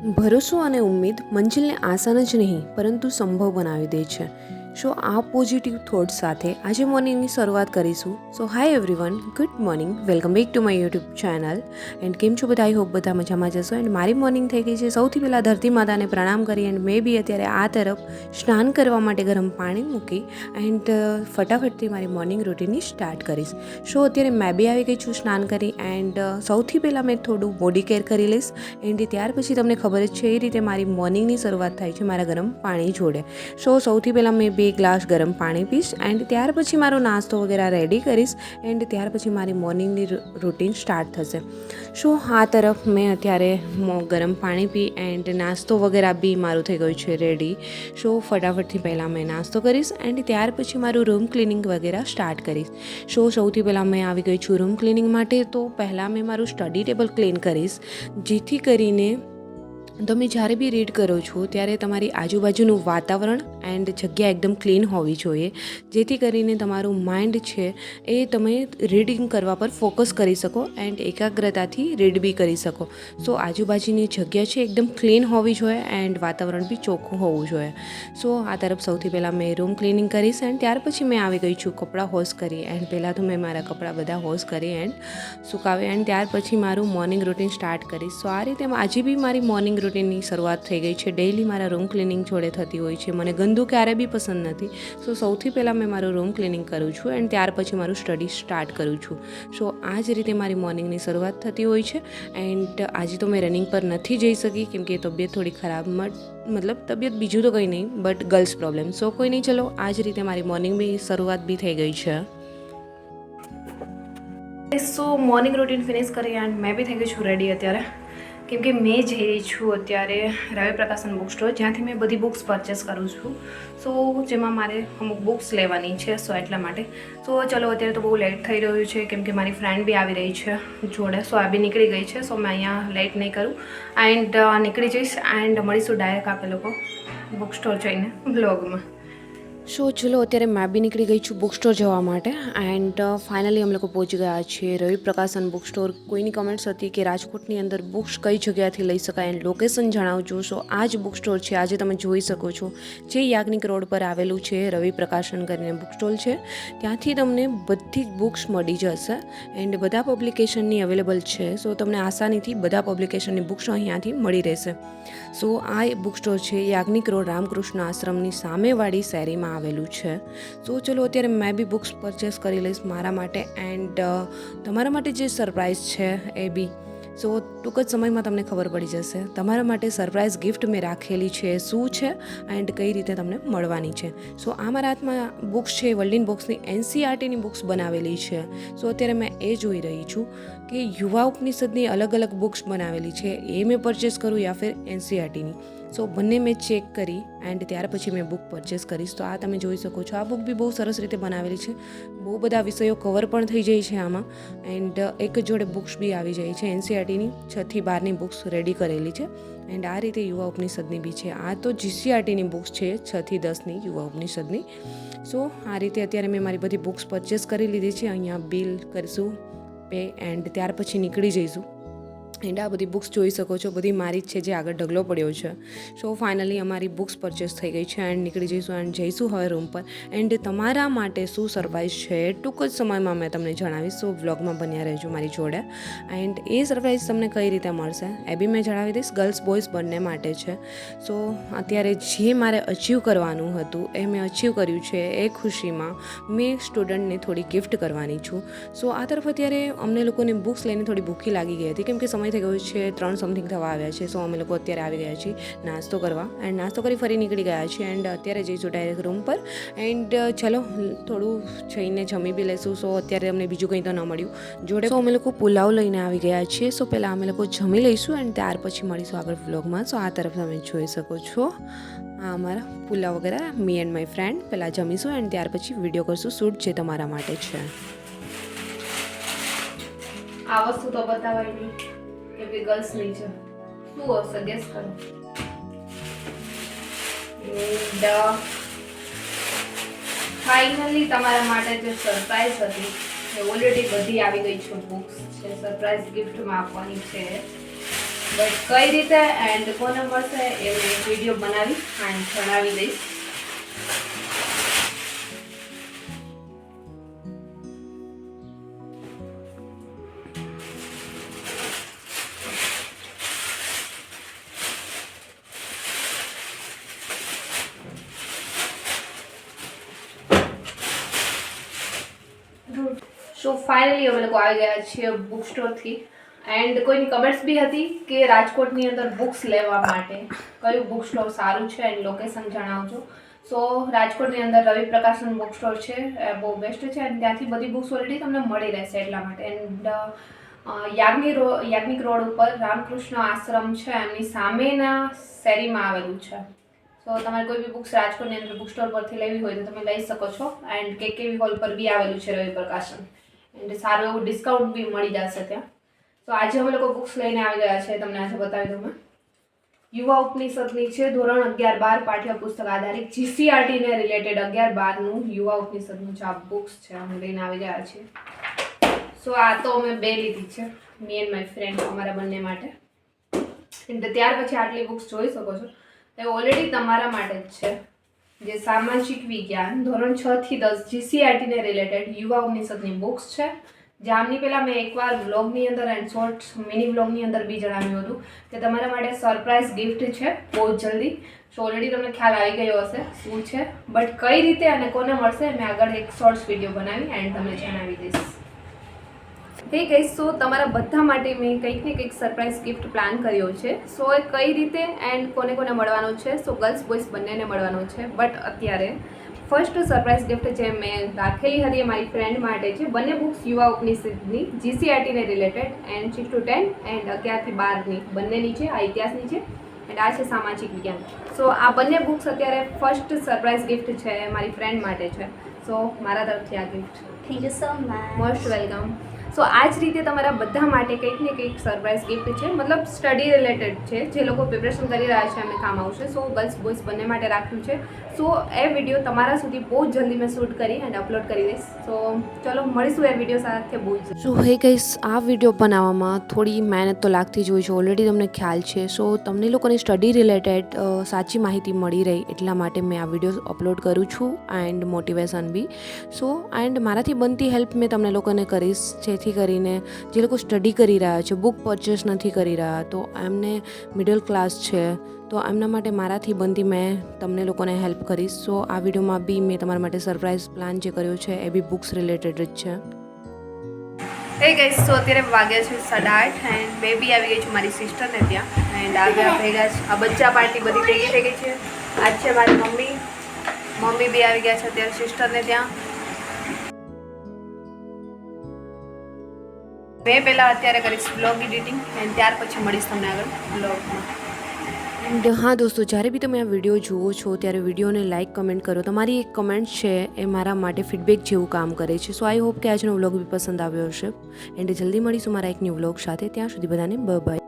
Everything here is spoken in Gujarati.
ભરોસો અને ઉમ્મીદ મંજિલને આસાન જ નહીં પરંતુ સંભવ બનાવી દે છે. સો આ પોઝિટિવ થોટ સાથે આજે મોર્નિંગની શરૂઆત કરીશું. So hi everyone good morning welcome back to my YouTube channel and કેમ છો બધા? આઈ હોપ બધા મજામાં જશો. એન્ડ મારી મોર્નિંગ થઈ ગઈ છે. સૌથી પહેલાં ધરતી માતાને પ્રણામ કરી એન્ડ મેં બી અત્યારે આ તરફ સ્નાન કરવા માટે ગરમ પાણી મૂકી એન્ડ ફટાફટથી મારી મોર્નિંગ રૂટીનની સ્ટાર્ટ કરીશ. સો અત્યારે મેં બી આવી ગઈ છું સ્નાન કરી એન્ડ સૌથી પહેલાં મેં થોડું બોડી કેર કરી લઈશ. એન્ડ ત્યાર પછી તમને ખબર જ છે એ રીતે મારી મોર્નિંગની શરૂઆત થાય છે મારા ગરમ પાણી જોડે. સો સૌથી પહેલાં મેં બે ગ્લાસ ગરમ પાણી પીશ એન્ડ ત્યાર પછી મારો નાસ્તો વગેરે રેડી કરીશ એન્ડ ત્યાર પછી મારી મોર્નિંગની રૂટીન સ્ટાર્ટ થશે. શું આ તરફ મેં અત્યારે ગરમ પાણી પી એન્ડ નાસ્તો વગેરે બી મારું થઈ ગયું છે રેડી સો ફટાફટથી પહેલાં મેં નાસ્તો કરીશ એન્ડ ત્યાર પછી મારું રૂમ ક્લિનિંગ વગેરે સ્ટાર્ટ કરીશ. સો સૌથી પહેલાં મેં આવી ગઈ છું રૂમ ક્લિનિંગ માટે તો પહેલાં મેં મારું સ્ટડી ટેબલ ક્લીન કરીશ. જેથી કરીને તમે જ્યારે બી રીડ કરો છો, ત્યારે તમારી આજુબાજુનું વાતાવરણ એન્ડ જગ્યા એકદમ ક્લીન હોવી જોઈએ. જેથી કરીને તમારું માઇન્ડ છે એ તમે રીડિંગ કરવા પર ફોકસ કરી શકો એન્ડ એકાગ્રતાથી રીડ બી કરી શકો. સો આજુબાજુની જગ્યા છે એકદમ ક્લીન હોવી જોઈએ એન્ડ વાતાવરણ બી ચોખ્ખું હોવું જોઈએ. સો આ તરફ સૌથી પહેલાં મેં રૂમ ક્લિનિંગ કરીશ એન્ડ ત્યાર પછી મેં આવી ગઈ છું કપડાં હોશ કરી એન્ડ પહેલાં તો મેં મારા કપડાં બધા હોશ કરી એન્ડ સુકાવે એન્ડ ત્યાર પછી મારું મોર્નિંગ રૂટીન સ્ટાર્ટ કરીશ. સો આ રીતે આજે બી મારી મોર્નિંગ રૂટીનની શરૂઆત થઈ ગઈ છે. ડેઇલી મારા રૂમ ક્લિનિંગ જોડે થતી હોય છે. મને ગંદુ ક્યારે બી પસંદ નથી. સો સૌથી પહેલાં મેં મારું રૂમ ક્લિનિંગ કરું છું એન્ડ ત્યાર પછી મારું સ્ટડી સ્ટાર્ટ કરું છું. સો આ જ રીતે મારી મોર્નિંગની શરૂઆત થતી હોય છે એન્ડ આજે તો મેં રનિંગ પર નથી જઈ શકી કેમ કે તબિયત થોડી ખરાબ મત- મતલબ તબિયત બીજું તો કંઈ નહીં બટ ગર્લ્સ પ્રોબ્લેમ સો કોઈ નહીં, ચલો, આ જ રીતે મારી મોર્નિંગ બી શરૂઆત બી થઈ ગઈ છે. સો મોર્નિંગ રૂટીન ફિનિશ કરી એન્ડ મેં બી થઈ ગઈ છું રેડી અત્યારે. કેમ કે મેં જે છું અત્યારે રવિ પ્રકાશન બુક સ્ટોર જ્યાંથી મેં બધી બુક્સ પરચેસ કરું છું. સો જેમાં મારે અમુક બુક્સ લેવાની છે સો એટલા માટે. સો ચલો, અત્યારે તો બહુ લેટ થઈ રહ્યું છે, કેમ કે મારી ફ્રેન્ડ બી આવી રહી છે જોડે સો આ બી નીકળી ગઈ છે સો મેં અહીંયા લેટ નહીં કરું. એન્ડ નીકળી જઈશ એન્ડ મળીશું ડાયરેક્ટ આપે લોકો બુક સ્ટોર જઈને બ્લોગમાં સો ચલો, અત્યારે મેં બી નીકળી ગઈ છું બુક સ્ટોર જવા માટે એન્ડ ફાઇનલી અમે લોકો પહોંચી ગયા છીએ રવિ પ્રકાશન બુક સ્ટોર કોઈની કમેન્ટ્સ હતી કે રાજકોટની અંદર બુક્સ કઈ જગ્યાથી લઈ શકાય એન્ડ લોકેશન જણાવજો. સો આ જ બુક સ્ટોર છે, આજે તમે જોઈ શકો છો. જે યાજ્ઞિક રોડ પર આવેલું છે રવિ પ્રકાશન કરીને બુક સ્ટોલ છે. ત્યાંથી તમને બધી જ બુક્સ મળી જશે એન્ડ બધા પબ્લિકેશનની અવેલેબલ છે. સો તમને આસાનીથી બધા પબ્લિકેશનની બુક્સ અહીંયાથી મળી રહેશે. સો આ બુક સ્ટોર છે, યાજ્ઞિક રોડ રામકૃષ્ણ આશ્રમની સામેવાળી શેરીમાં આવેલું છે. સો ચલો અત્યારે મેં બી બુક્સ પરચેસ કરી લઈશ મારા માટે એન્ડ તમારા માટે જે સરપ્રાઈઝ છે એ બી. સો ટૂંક જ સમયમાં તમને ખબર પડી જશે. તમારા માટે સરપ્રાઈઝ ગિફ્ટ મેં રાખેલી છે, શું છે એન્ડ કઈ રીતે તમને મળવાની છે. સો આ મારા હાથમાં બુક્સ છે વર્લ્ડિન બુક્સની એનસીઆરટીની બુક્સ બનાવેલી છે. સો અત્યારે મેં એ જોઈ રહી છું કે યુવા ઉપનિષદની અલગ અલગ બુક્સ બનાવેલી છે. એ મેં પરચેસ કરું યા ફિર એનસીઆરટીની સો બંને મેં ચેક કરી એન્ડ ત્યાર પછી મેં બુક પરચેસ કરીશ. તો આ તમે જોઈ શકો છો. આ બુક બી બહુ સરસ રીતે બનાવેલી છે. બહુ બધા વિષયો કવર પણ થઈ જાય છે આમાં. એન્ડ એક જોડે બુક્સ બી આવી જાય છે. એનસીઆરટીની છથી બારની બુક્સ રેડી કરેલી છે. એન્ડ આ રીતે યુવા ઉપનિષદની બી છે. આ તો જીસીઆરટીની બુક્સ છે છથી દસની યુવા ઉપનિષદની. સો આ રીતે અત્યારે મેં મારી બધી બુક્સ પરચેસ કરી લીધી છે. અહીંયા બિલ કરીશું પે એન્ડ ત્યાર પછી નીકળી જઈશું. એન્ડ આ બધી બુક્સ જોઈ શકો છો. બધી મારી જ છે જે આગળ ઢગલો પડ્યો છે. સો ફાઇનલી અમારી બુક્સ પરચેસ થઈ ગઈ છે એન્ડ નીકળી જઈશું એન્ડ જઈશું હવે રૂમ પર. એન્ડ તમારા માટે શું સરપ્રાઈઝ છે ટૂંક જ સમયમાં મેં તમને જણાવીશ. સો વ્લોગમાં બન્યા રહેજો મારી જોડે. એન્ડ એ સરપ્રાઈઝ તમને કઈ રીતે મળશે? એ બી મેં જણાવી દઈશ. ગર્લ્સ બોયઝ બંને માટે છે. સો અત્યારે જે મારે અચીવ કરવાનું હતું, એ મેં અચીવ કર્યું છે એ ખુશીમાં. મેં સ્ટુડન્ટને થોડી ગિફ્ટ કરવાની છું. સો આ તરફ અત્યારે અમને લોકોને બુક્સ લઈને થોડી ભૂખી લાગી ગઈ હતી. કેમ કે સમય થઈ ગયો છે ત્રણ સમથિંગ થવા આવ્યા છે. સો અમે લોકો અત્યારે આવી ગયા છીએ નાસ્તો કરવા. એન્ડ નાસ્તો કરી ફરી નીકળી ગયા છીએ. એન્ડ અત્યારે જઈશું ડાયરેક્ટ રૂમ પર. એન્ડ ચલો થોડું જઈને જમી બી લઈશું સો અત્યારે અમને બીજું કંઈ તો ન મળ્યું. જોડે સો અમે લોકો પુલાવ લઈને આવી ગયા છીએ. સો પહેલાં અમે લોકો જમી લઈશું એન્ડ ત્યાર પછી મળીશું આગળ વ્લોગમાં સો આ તરફ તમે જોઈ શકો છો. આ અમારા પુલાવ વગેરે મી એન્ડ માય ફ્રેન્ડ પહેલાં જમીશું એન્ડ ત્યાર પછી વીડિયો કરશું શૂટ જે તમારા માટે છે. આ વસ્તુ તો બતાવાય નહીં. કેમ કે ગર્લ્સ નહીં છે. શું હશે ગેસ કરો. ફાઇનલી તમારા માટે જે સરપ્રાઈઝ હતી, એ ઓલરેડી બધી આવી ગઈ છે બુક્સ છે સરપ્રાઈઝ ગિફ્ટમાં આપવાની છે. બટ કઈ રીતે એન્ડ કોને મળશે એ વીડિયો બનાવી એન્ડ જણાવી દઈશ. સો ફાઇનલી અમે લોકો આવી ગયા છીએ બુક સ્ટોરથી એન્ડ કોઈની કમેન્ટ્સ બી હતી કે રાજકોટની અંદર બુક્સ લેવા માટે? કયું બુક સ્ટોર સારું છે? એન્ડ લોકેશન જણાવજો. સો રાજકોટની અંદર રવિ પ્રકાશન બુક સ્ટોર છે બહુ બેસ્ટ છે. અને ત્યાંથી બધી બુક્સ ઓલરેડી તમને મળી રહેશે એટલા માટે. એન્ડ યાજ્ઞિક રો, યાજ્ઞિક રોડ ઉપર રામકૃષ્ણ આશ્રમ છે, એમની સામેના શેરીમાં આવેલું છે. સો તમારે કોઈ બી બુક્સ રાજકોટની અંદર બુક સ્ટોર પરથી લેવી હોય તો તમે લઈ શકો છો. એન્ડ કે કેવી હોલ પર બી આવેલું છે રવિ પ્રકાશન એન્ડ સારું એવું ડિસ્કાઉન્ટ બી મળી જશે ત્યાં. તો આજે અમે લોકો બુક્સ લઈને આવી ગયા છે તમને આજે બતાવી દઉં મેં યુવા ઉપનિષદની છે ધોરણ અગિયાર બાર, પાઠ્યપુસ્તક આધારિત જીસીઆરટીને રિલેટેડ અગિયાર બારનું યુવા ઉપનિષદનું જે આ બુક્સ છે, અમે લઈને આવી ગયા છીએ. સો આ તો અમે બે લીધી છે મી એન્ડ માય ફ્રેન્ડ અમારા બંને માટે. એટલે ત્યાર પછી આટલી બુક્સ જોઈ શકો છો. એ ઓલરેડી તમારા માટે જ છે. જે સામાજિક વિજ્ઞાન, ધોરણ છ થી દસ જીસીઆરટીને રિલેટેડ યુવા ઉપનિષદની બુક્સ છે. જે આમની પહેલાં મેં એકવાર વ્લોગની અંદર એન્ડ શોર્ટ મિની વ્લોગની અંદર બી જણાવ્યું હતું કે તમારા માટે સરપ્રાઇઝ ગિફ્ટ છે બહુ જ જલ્દી. સો ઓલરેડી તમને ખ્યાલ આવી ગયો હશે શું છે. બટ કઈ રીતે અને કોને મળશે, મેં આગળ એક શોર્ટ્સ વીડિયો બનાવી એન્ડ તમને જણાવી દઈશ. હે ગઈશ સો તમારા બધા માટે મેં કંઈક ને કંઈક સરપ્રાઇઝ ગિફ્ટ પ્લાન કર્યો છે. સો એ કઈ રીતે એન્ડ કોને કોને મળવાનો છે? સો ગર્લ્સ બોયઝ બંનેને મળવાનો છે. બટ અત્યારે ફર્સ્ટ સરપ્રાઇઝ ગિફ્ટ જે મેં રાખેલી હતી એ મારી ફ્રેન્ડ માટે છે. બંને બુક્સ યુવા ઉપનિષદની જીસીઆરટીને related and six to ten and અગિયારથી બારની બંનેની છે આ ઇતિહાસની છે એન્ડ આ છે સામાજિક વિજ્ઞાન. સો આ બંને બુક્સ અત્યારે ફર્સ્ટ સરપ્રાઇઝ ગિફ્ટ છે મારી ફ્રેન્ડ માટે છે. સો મારા તરફથી આ gift thank you so much most welcome so આ જ રીતે તમારા બધા માટે કંઈક ને કંઈક સરપ્રાઇઝ ગિફ્ટ છે. મતલબ સ્ટડી રિલેટેડ છે. જે લોકો પ્રિપરેશન કરી રહ્યા છે એમને કામ આવશે. સો ગર્લ્સ બોયઝ બંને માટે રાખ્યું છે. સો એ વીડિયો તમારા સુધી બહુ જલ્દી મેં શૂટ કરી અને અપલોડ કરી દઈશ. સો ચલો, મળીશું એ વીડિયો સાથે બહુ જ. સો હે ગઈસ આ વીડિયો બનાવવામાં થોડી મહેનત તો લાગતી જ હોય છે. ઓલરેડી તમને ખ્યાલ છે. સો તમને લોકોને સ્ટડી રિલેટેડ સાચી માહિતી મળી રહી એટલા માટે મેં આ વીડિયો અપલોડ કરું છું એન્ડ મોટિવેશન બી. સો એન્ડ મારાથી બનતી હેલ્પ મેં તમને લોકોને કરીશ. જેથી કરીને જે લોકો સ્ટડી કરી રહ્યા છે બુક પરચેસ નથી કરી રહ્યા, તો એમને મિડલ ક્લાસ છે તો એમના માટે મારાથી બનતી મેં તમને લોકોને હેલ્પ કરીશ. સો આ વિડીયોમાં બી મેં તમારા માટે સરપ્રાઇઝ પ્લાન જે કર્યો છે, એ બી બુક્સ રિલેટેડ જ છે. એ ગઈ સો અત્યારે વાગ્યા છે સાડા આઠ એન્ડ બેબી આવી ગઈ છે મારી સિસ્ટરને ત્યાં. એન્ડ આવ્યા ભેગા છે. આ બચ્ચા પાર્ટી બધી ભેગી થઈ ગઈ છે. આજ છે મારી મમ્મી. મમ્મી બી આવી ગયા છે અત્યારે સિસ્ટરને ત્યાં. મેં પહેલાં અત્યારે કરીશ બ્લોગ એડિટિંગ એન્ડ ત્યાર પછી મળીશ તમને આગળ બ્લોગમાં હા, દોસ્તો, જ્યારે બી તમે આ વીડિયો જુઓ છો, ત્યારે વિડીયોને લાઇક કમેન્ટ કરો. તમારી એક કમેન્ટ છે એ મારા માટે ફીડબેક જેવું કામ કરે છે. સો આઈ હોપ કે આજનો વ્લોગ બી પસંદ આવ્યો હશે. એન્ડ જલ્દી મળીશું મારા એક ન્યૂ વ્લોગ સાથે. ત્યાં સુધી બધાને બ બાય